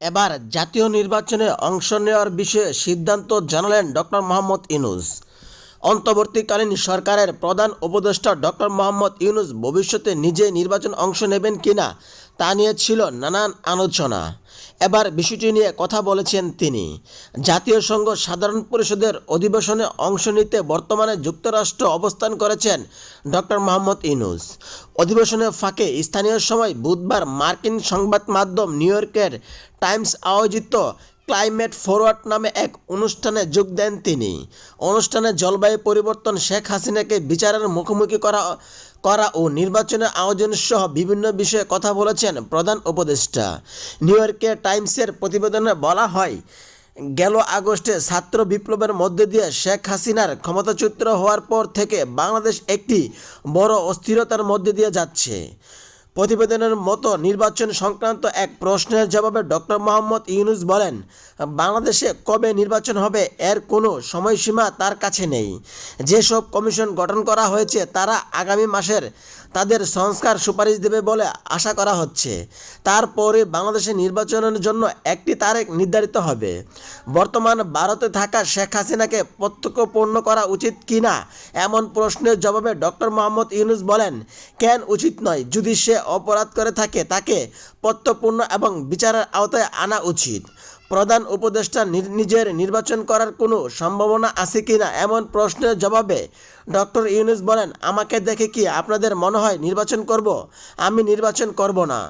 এবার জাতীয় নির্বাচনে অংশ নেওয়ার বিষয়ে সিদ্ধান্ত জানালেন ডক্টর মোহাম্মদ ইউনুস অন্তর্বর্তীকালীন সরকারের প্রধান উপদেষ্টা ডক্টর মোহাম্মদ ইউনুস ভবিষ্যতে নিজে নির্বাচন অংশ নেবেন কিনা তা নিয়ে ছিল নানান আলোচনা। এবার বিষয়টি নিয়ে কথা বলেছেন তিনি। জাতীয় সংঘ সাধারণ পরিষদের অধিবেশনে অংশ নিতে বর্তমানে যুক্তরাষ্ট্র অবস্থান করেছেন ডক্টর মোহাম্মদ ইউনুস। অধিবেশনের ফাঁকে স্থানীয় সময় বুধবার মার্কিন সংবাদ মাধ্যম নিউ ইয়র্কের টাইমস আয়োজিত ক্লাইমেট ফরওয়ার্ড নামে এক অনুষ্ঠানে যোগ দেন তিনি। অনুষ্ঠানে জলবায়ু পরিবর্তন শেখ হাসিনাকে বিচারের মুখোমুখি করা করা ও নির্বাচনের আয়োজন সহ বিভিন্ন বিষয়ে কথা বলেছেন প্রধান উপদেষ্টা। নিউ ইয়র্কের টাইমসের প্রতিবেদনে বলা হয়, গেল আগস্টে ছাত্র বিপ্লবের মধ্যে দিয়ে শেখ হাসিনার ক্ষমতাচ্যুত হওয়ার পর থেকে বাংলাদেশ একটি বড় অস্থিরতার মধ্যে দিয়ে যাচ্ছে। প্রতিবেদনের মতো নির্বাচন সংক্রান্ত এক প্রশ্নের জবাবে ডক্টর মোহাম্মদ ইউনুস বলেন, বাংলাদেশে কবে নির্বাচন হবে এর কোনো সময়সীমা তার কাছে নেই। যেসব কমিশন গঠন করা হয়েছে তারা আগামী মাসের তাদের সংস্কার সুপারিশ দেবে বলে আশা করা হচ্ছে। তারপরে বাংলাদেশে নির্বাচনের জন্য একটি তারিখ নির্ধারিত হবে। বর্তমান ভারতে থাকা শেখ হাসিনাকে প্রত্যক্ষপূর্ণ করা উচিত কিনা এমন প্রশ্নের জবাবে ডক্টর মোহাম্মদ ইউনুস বলেন, কেন উচিত নয়? যদি সে অপরাধ করে থাকে, তাকে প্রত্যপূর্ণ এবং বিচারের আওতায় আনা উচিত। প্রধান উপদেষ্টা নিজের নির্বাচন করার কোনো সম্ভাবনা আছে কি না? এমন প্রশ্নের জবাবে ডক্টর ইউনুস বলেন, আমাকে দেখে কি আপনাদের মনে হয় নির্বাচন করব? আমি নির্বাচন করব না।